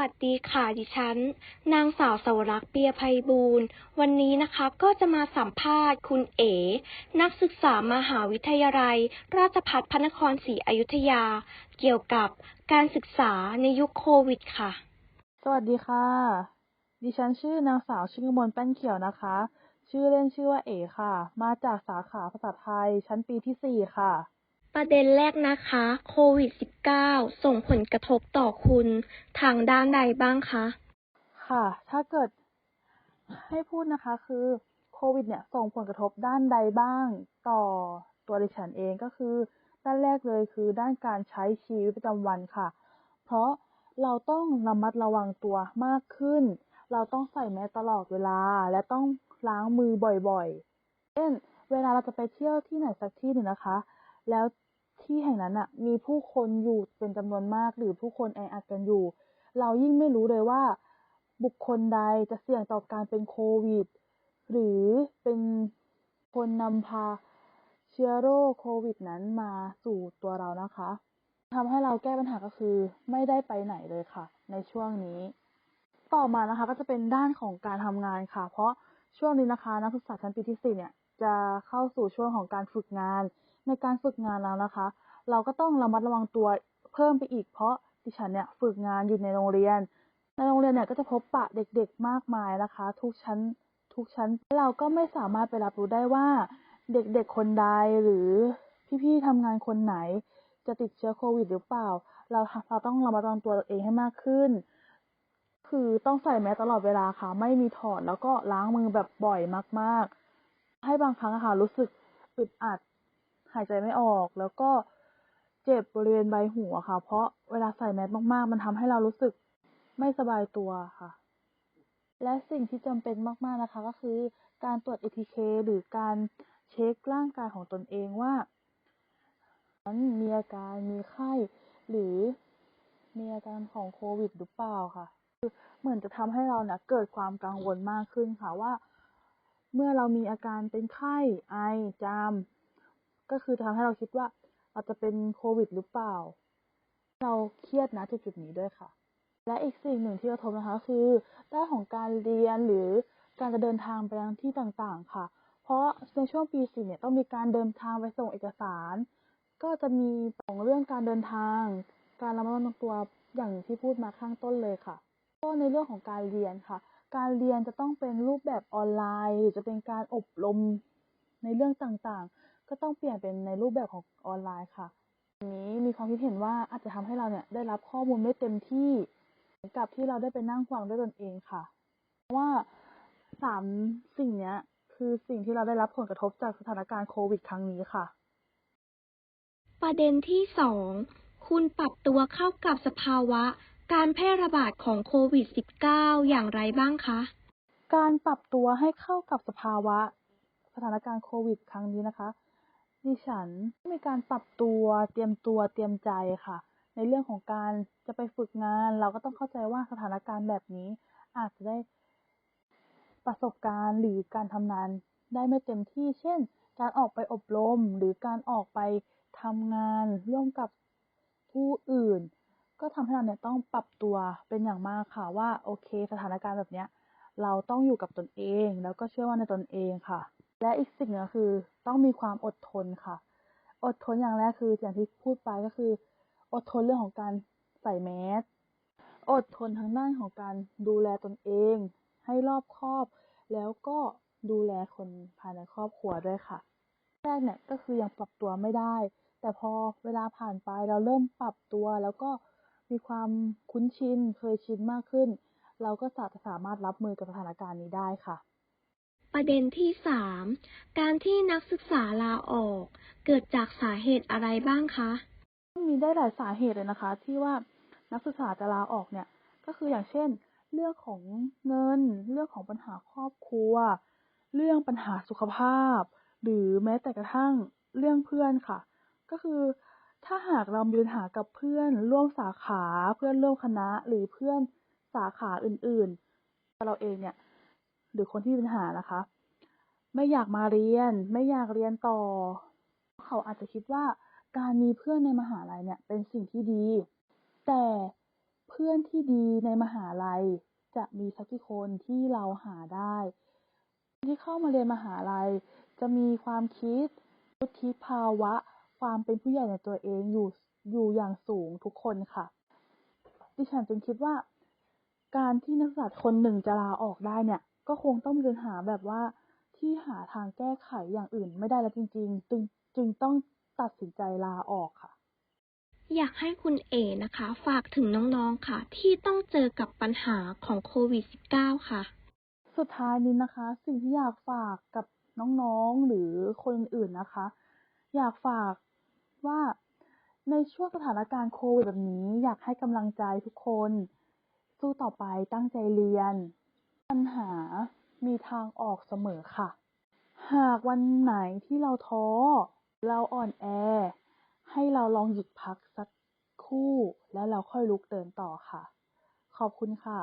วัสดีค่ะ ดิฉัน นางสาวสวรักษ์เปียไพบูลย์วันนี้นะคะก็จะมาสัมภาษณ์คุณเอ๋ นักศึกษามหาวิทยาลัย ราชภัฏพระนครศรีอยุธยา เกี่ยวกับการศึกษาในยุคโควิดค่ะ สวัสดีค่ะ ดิฉันชื่อนางสาวชิงกมลแป้นเขียวนะคะ ชื่อเล่นชื่อว่าเอ๋ค่ะ มาจากสาขาภาษาไทย ชั้นปีที่สี่ค่ะ ประเด็นแรกนะคะ โควิด -19 ส่งผลกระทบต่อคุณทางด้านใดบ้างคะ ค่ะ ถ้าเกิดให้พูดนะคะ คือโควิด เนี่ยส่งผลกระทบด้านใดบ้าง ต่อตัวดิฉันเองก็คือ ด้านแรกเลยคือด้านการใช้ชีวิตประจำวันค่ะ เพราะเราต้องระมัดระวังตัวมากขึ้น เราต้องใส่แมสตลอดเวลา และต้องล้างมือบ่อยๆ เช่น เวลาเราจะไปเที่ยวที่ไหนสักที่หนึ่งนะคะ แล้ว ที่แห่งนั้นอะมีผู้คนอยู่เป็นจำนวนมากหรือผู้คนแออัดกันอยู่ เรายิ่งไม่รู้เลยว่าบุคคลใดจะเสี่ยงต่อการเป็นโควิด หรือเป็นคนนำพาเชื้อโรคโควิดนั้นมาสู่ตัวเรานะคะทำให้เราแก้ปัญหาก็คือไม่ได้ไปไหนเลยค่ะ ในช่วงนี้ ต่อมานะคะก็จะเป็นด้านของการทำงานค่ะ เพราะช่วงนี้นะคะนักศึกษาชั้นปีที่สี่เนี่ยจะเข้าสู่ช่วงของการฝึกงาน ในการฝึกงานแล้วนะคะ เราก็ต้องระมัดระวังตัวเพิ่มไปอีก เพราะดิฉันเนี่ยฝึกงานอยู่ในโรงเรียน ในโรงเรียนเนี่ยก็จะพบปะเด็กๆมากมายนะคะ ทุกชั้นทุกชั้นเราก็ไม่สามารถไปรับรู้ได้ว่า เด็กๆคนใดหรือพี่ๆทำงานคนไหน จะติดเชื้อโควิดหรือเปล่า เราเราต้องระมัดระวังตัวเองให้มากขึ้น คือต้องใส่แมสตลอดเวลาค่ะ ไม่มีถอดแล้วก็ล้างมือแบบบ่อยมากๆ ให้บางครั้งค่ะรู้สึกอึดอัด หายใจไม่ออกแล้วก็เจ็บบริเวณใบหูอะค่ะ เพราะเวลาใส่แมสมากๆ มันทำให้เรารู้สึกไม่สบายตัวค่ะ และสิ่งที่จำเป็นมากๆนะคะ ก็คือการตรวจ ATK หรือการเช็คร่างกายของตนเองว่านั้นมีอาการมีไข้หรือมีอาการของโควิดหรือเปล่าค่ะคือเหมือนจะทำให้เราเนี่ยเกิดความกังวลมากขึ้นค่ะว่า เมื่อเรามีอาการเป็นไข้ไอจาม ก็คือทำให้เราคิดว่าเราจะเป็นโควิดหรือเปล่า เราเครียดนะจุดจุดนี้ด้วยค่ะ และอีกสิ่งหนึ่งที่กระทบนะคะ คือด้านของการเรียนหรือการจะเดินทางไปยังที่ต่างๆ ค่ะ เพราะในช่วงปีสี่เนี่ยต้องมีการเดินทางไปส่งเอกสาร ก็จะมีของเรื่องการเดินทาง การระมัดระวังตัวอย่างที่พูดมาข้างต้นเลยค่ะ ก็ในเรื่องของการเรียนค่ะ การเรียนจะต้องเป็นรูปแบบออนไลน์ หรือจะเป็นการอบรมในเรื่องต่างๆ ก็ต้องเปลี่ยนเป็นในรูปแบบของออนไลน์ค่ะอันนี้มีความคิดเห็นว่าอาจจะทำให้เราเนี่ยได้รับข้อมูลไม่เต็มที่เหมือนกับที่เราได้ไปนั่งฟังด้วยตนเองค่ะเพราะว่าสามสิ่งเนี้ยคือสิ่งที่เราได้รับผลกระทบจากสถานการณ์โควิด ครั้งนี้ค่ะ ประเด็นที่สองคุณปรับตัวเข้ากับสภาวะ การแพร่ระบาดของโควิด -19 อย่างไรบ้างคะ การปรับตัวให้เข้ากับสภาวะ สถานการณ์โควิด ครั้งนี้นะคะ ดิฉันมีการปรับตัวเตรียมตัวเตรียมใจค่ะ ในเรื่องของการจะไปฝึกงาน เราก็ต้องเข้าใจว่าสถานการณ์แบบนี้ อาจจะได้ประสบการณ์หรือการทำงานได้ไม่เต็มที่ เช่น การออกไปอบรมหรือการออกไปทำงานร่วมกับผู้อื่น ก็ทำให้เราเนี่ยต้องปรับตัวเป็นอย่างมากค่ะว่าโอเค สถานการณ์แบบเนี้ยเราต้องอยู่กับตนเอง แล้วก็เชื่อว่าในตนเองค่ะ และอีกสิ่งหนึงก็คือต้องมีความอดทนค่ะ อดทนอย่างแรกคืออย่างที่พูดไปก็คือ อดทนเรื่องของการใส่แมสอดทนทางด้านของการดูแลตนเอง ให้รอบคอบ แล้วก็ดูแลคนภายในครอบครัวด้วยค่ะ แรกเนี่ยก็คือยังปรับตัวไม่ได้ แต่พอเวลาผ่านไปเราเริ่มปรับตัว แล้วก็มีความคุ้นชินเคยชินมากขึ้น เราก็จะสามารถรับมือกับสถานการณ์นี้ได้ค่ะ ประเด็นที่สามการที่นักศึกษาลาออก เกิดจากสาเหตุอะไรบ้างคะมีได้หลายสาเหตุเลยนะคะ ที่ว่านักศึกษาจะลาออกเนี่ย ก็คืออย่างเช่น เรื่องของเงิน เรื่องของปัญหาครอบครัว เรื่องปัญหาสุขภาพ หรือแม้แต่กระทั่งเรื่องเพื่อนค่ะ ก็คือถ้าหากเรามีปัญหากับเพื่อนร่วมสาขาเพื่อนร่วมคณะหรือเพื่อนสาขาอื่นๆ เราเองเนี่ย หรือคนที่มีปัญหานะคะ ไม่อยากมาเรียน ไม่อยากเรียนต่อ เขาอาจจะคิดว่าการมีเพื่อนในมหาลัยเนี่ยเป็นสิ่งที่ดี แต่เพื่อนที่ดีในมหาลัยจะมีสักกี่คนที่เราหาได้ ที่เข้ามาเรียนมหาลัย จะมีความคิดวุฒิภาวะ ความเป็นผู้ใหญ่ในตัวเองอยู่อยู่อย่างสูงทุกคนค่ะ ดิฉันจึงคิดว่า การที่นักศึกษาคนหนึ่งจะลาออกได้เนี่ย ก็คงต้องมีปัญหาแบบว่าที่หาทางแก้ไขอย่างอื่นไม่ได้แล้วจริง ๆ จึงจึงต้องตัดสินใจลาออกค่ะ อยากให้คุณเอนะคะ ฝากถึงน้องๆค่ะ ที่ต้องเจอกับปัญหาของโควิด -19 ค่ะ สุดท้ายนี้นะคะ สิ่งที่อยากฝากกับน้องๆหรือคนอื่นๆนะคะ อยากฝากว่าในช่วงสถานการณ์โควิดแบบนี้ อยากให้กำลังใจทุกคน สู้ต่อไปตั้งใจเรียน ปัญหามีทางออกเสมอค่ะ หากวันไหนที่เราท้อ เราอ่อนแอ ให้เราลองหยุดพักสักครู่ แล้วเราค่อยลุกเดินต่อค่ะ ขอบคุณค่ะ